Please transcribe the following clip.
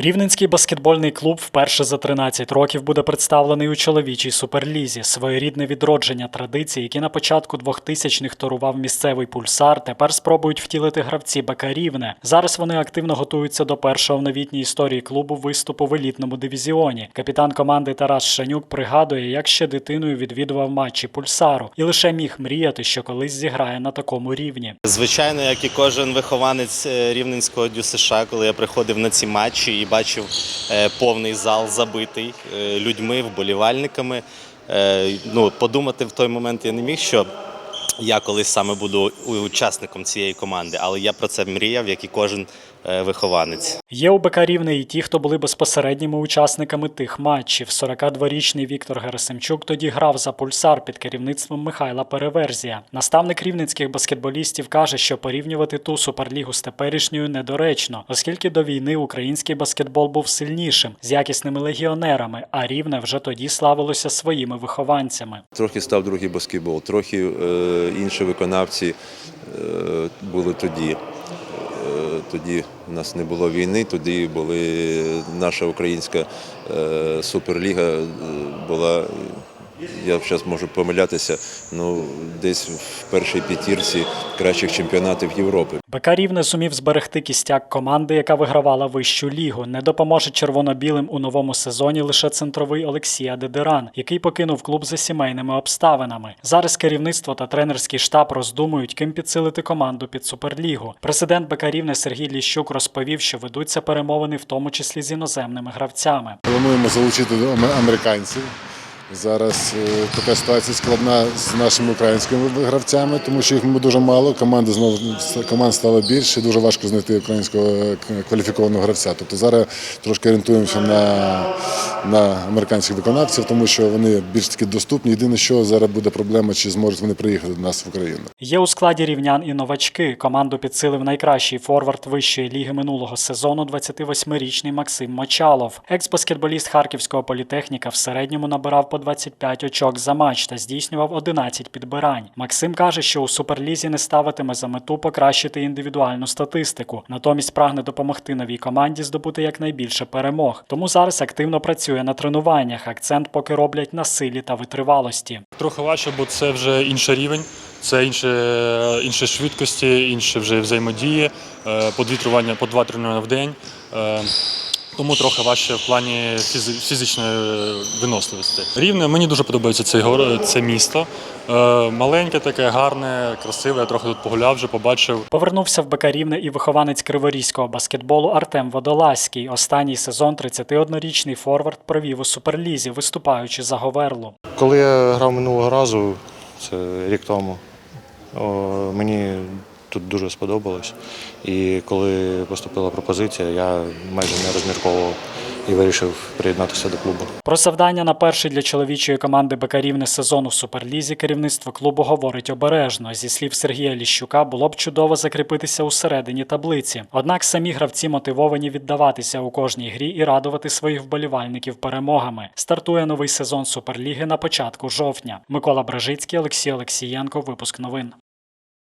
Рівненський баскетбольний клуб вперше за 13 років буде представлений у чоловічій суперлізі. Своєрідне відродження традицій, які на початку 2000-х торував місцевий пульсар, тепер спробують втілити гравці БК Рівне. Зараз вони активно готуються до першого в новітній історії клубу виступу в елітному дивізіоні. Капітан команди Тарас Шанюк пригадує, як ще дитиною відвідував матчі пульсару, і лише міг мріяти, що колись зіграє на такому рівні. Звичайно, як і кожен вихованець е, рівненського дю США, коли я приходив на ці матчі і бачив е, повний зал забитий е, людьми, вболівальниками. е, Ну, подумати в той момент я не міг, що я колись саме буду учасником цієї команди, але я про це мріяв, як і кожен е, вихованець. Є у БК Рівне і ті, хто були безпосередніми учасниками тих матчів. 42-річний Віктор Герасимчук тоді грав за пульсар під керівництвом Михайла Переверзія. Наставник рівненських баскетболістів каже, що порівнювати ту суперлігу з теперішньою недоречно, оскільки до війни український баскетбол був сильнішим з якісними легіонерами, а рівне вже тоді славилося своїми вихованцями. Трохи став другий баскетбол, трохи е, інші виконавці е, були тоді. Е, тоді у нас не було війни, тоді були наша українська е, суперліга була. Я зараз можу помилятися, ну десь в першій п'ятірці кращих чемпіонатів Європи. БК Рівне зумів зберегти кістяк команди, яка вигравала вищу лігу. Не допоможе червоно-білим у новому сезоні лише центровий Олексій Адедеран, який покинув клуб за сімейними обставинами. Зараз керівництво та тренерський штаб роздумують, ким підсилити команду під суперлігу. Президент БК Рівне Сергій Ліщук розповів, що ведуться перемовини, в тому числі з іноземними гравцями. Плануємо залучити ам- американців. Зараз е, така ситуація складна з нашими українськими гравцями, тому що їх дуже мало. Команди знову команд стало більше, дуже важко знайти українського е, кваліфікованого гравця. Тобто зараз трошки орієнтуємося на, на американських виконавців, тому що вони більш таки доступні. Єдине, що зараз буде проблема, чи зможуть вони приїхати до нас в Україну. Є у складі рівнян і новачки. Команду підсилив найкращий форвард вищої ліги минулого сезону 28-річний Максим Мочалов. Екс-баскетболіст Харківського політехніка в середньому набирав по 25 очок за матч та здійснював 11 підбирань. Максим каже, що у суперлізі не ставитиме за мету покращити індивідуальну статистику, натомість прагне допомогти новій команді здобути якнайбільше перемог. Тому зараз активно працює на тренуваннях. Акцент поки роблять на силі та витривалості. Трохи важче, бо це вже інший рівень, це інше, інші швидкості, інші вже взаємодії, е, по дві тренування, по два тренування в день. Е, Тому трохи важче в плані фізи- фізичної виносливості. Рівне мені дуже подобається цей гор, це місто. Е, Маленьке, таке гарне, красиве. Я трохи тут погуляв, вже побачив. Повернувся в БК Рівне і вихованець криворізького баскетболу Артем Водолазький. Останній сезон 31-річний форвард провів у суперлізі, виступаючи за Говерлу. Коли я грав минулого разу, це рік тому, о, мені тут дуже сподобалось. І коли поступила пропозиція, я майже не розмірковував і вирішив приєднатися до клубу. Про завдання на перший для чоловічої команди БК Рівне сезон у суперлізі керівництво клубу говорить обережно. Зі слів Сергія Ліщука, було б чудово закріпитися у середині таблиці. Однак самі гравці мотивовані віддаватися у кожній грі і радувати своїх вболівальників перемогами. Стартує новий сезон суперліги на початку жовтня. Микола Бражицький, Олексій Олексієнко. Випуск новин.